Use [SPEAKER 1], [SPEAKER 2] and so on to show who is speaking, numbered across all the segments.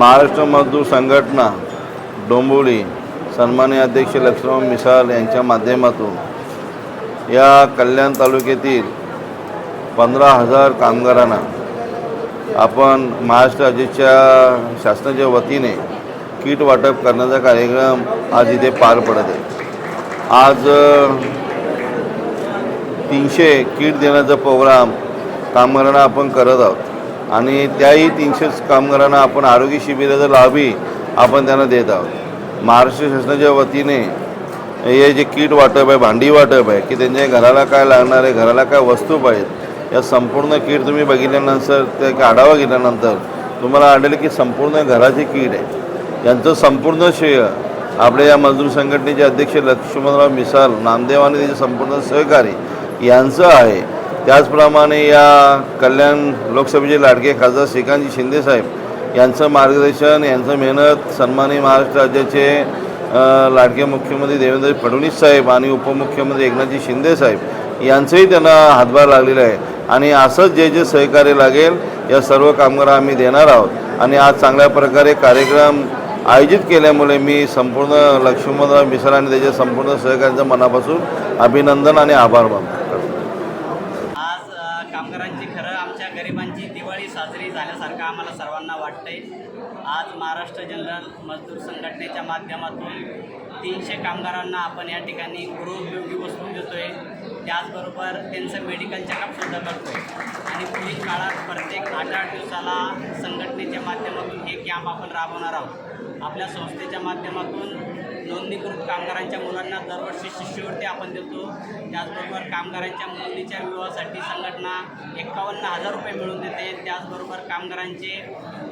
[SPEAKER 1] महाराष्ट्र मजदूर संघटना डोंबोली सन्मान्य अध्यक्ष लक्ष्मण मिसाळ यांच्या माध्यमातून या कल्याण तालुक्यातील पंधरा हजार कामगारांना आपण महाराष्ट्र राज्याच्या शासनाच्या वतीने किट वाटप करण्याचा कार्यक्रम आज इथे पार पडत आहे. आज तीनशे किट देण्याचा प्रोग्राम कामगारांना आपण करत आहोत. आणि त्याही तीनशे कामगारांना आपण आरोग्य शिबिराचा लाभही आपण त्यांना देत आहोत. महाराष्ट्र शासनाच्या वतीने हे जे किट वाटप आहे भांडी वाटप आहे की त्यांच्या घराला काय लागणार आहे घराला काय वस्तू पाहिजेत या संपूर्ण किट तुम्ही बघितल्यानंतर त्या आढावा घेतल्यानंतर तुम्हाला आढळेल की संपूर्ण घराची किट आहे. यांचं संपूर्ण श्रेय आपल्या या मजदूर संघटनेचे अध्यक्ष लक्ष्मणराव मिसाल नामदेव आणि त्याचे संपूर्ण सहकारी यांचं आहे. त्याचप्रमाणे या कल्याण लोकसभेचे लाडके खासदार श्रीकांतजी शिंदेसाहेब यांचं मार्गदर्शन यांचं मेहनत सन्मानी महाराष्ट्र राज्याचे लाडके मुख्यमंत्री देवेंद्र फडणवीस साहेब आणि उपमुख्यमंत्री एकनाथजी शिंदे साहेब यांचंही त्यांना हातभार लागलेला आहे. आणि असंच जे जे सहकार्य लागेल या सर्व कामगारांना आम्ही देणार आहोत. आणि आज चांगल्या प्रकारे कार्यक्रम आयोजित केल्यामुळे मी संपूर्ण लक्ष्मणराव मिसळ आणि त्याच्या संपूर्ण सहकार्यांचं मनापासून अभिनंदन आणि आभार मानतो.
[SPEAKER 2] कामगारांची खरं आमच्या गरिबांची दिवाळी साजरी झाल्यासारखं आम्हाला सर्वांना वाटतंय. आज महाराष्ट्र जनरल मजदूर संघटनेच्या माध्यमातून तीनशे कामगारांना आपण या ठिकाणी गृहउपयोगी वस्तू देतोय. त्याचबरोबर त्यांचं मेडिकल चेकअपसुद्धा करतोय. आणि पुढील काळात प्रत्येक आठ आठ दिवसाला संघटनेच्या माध्यमातून हे कॅम्प आपण राबवणार आहोत. आपल्या संस्थेच्या माध्यमातून नोंदणीकृत कामगारांच्या मुलांना दरवर्षी शिष्यवृत्ती आपण देतो. त्याचबरोबर कामगारांच्या नोंदणीच्या विवाहासाठी संघटना एक्कावन्न हजार रुपये मिळून देते. त्याचबरोबर कामगारांचे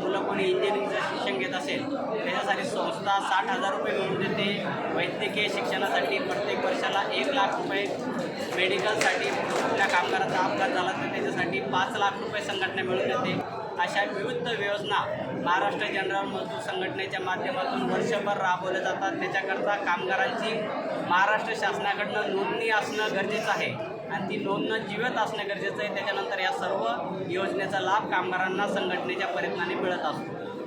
[SPEAKER 2] मुलं कोणी इंजिनिअरिंगचं शिक्षण घेत असेल त्याच्यासाठी संस्था साठ हजार रुपये मिळून देते. वैद्यकीय शिक्षणासाठी प्रत्येक वर्षाला एक लाख रुपये मेडिकलसाठी आपल्या कामगाराचा अपघात झाला तर त्याच्यासाठी पाच लाख रुपये संघटना मिळून येते अशा विविध योजना महाराष्ट्र जनरल मजदूर संघटनेच्या माध्यमातून वर्षभर राबवल्या जातात. त्याच्याकरता कामगारांची महाराष्ट्र शासनाकडनं नोंदणी असणं गरजेचं आहे आणि ती नोंदणं जिवंत असणं गरजेचं आहे. त्याच्यानंतर या सर्व योजनेचा लाभ कामगारांना संघटनेच्या प्रयत्नाने मिळत असतो.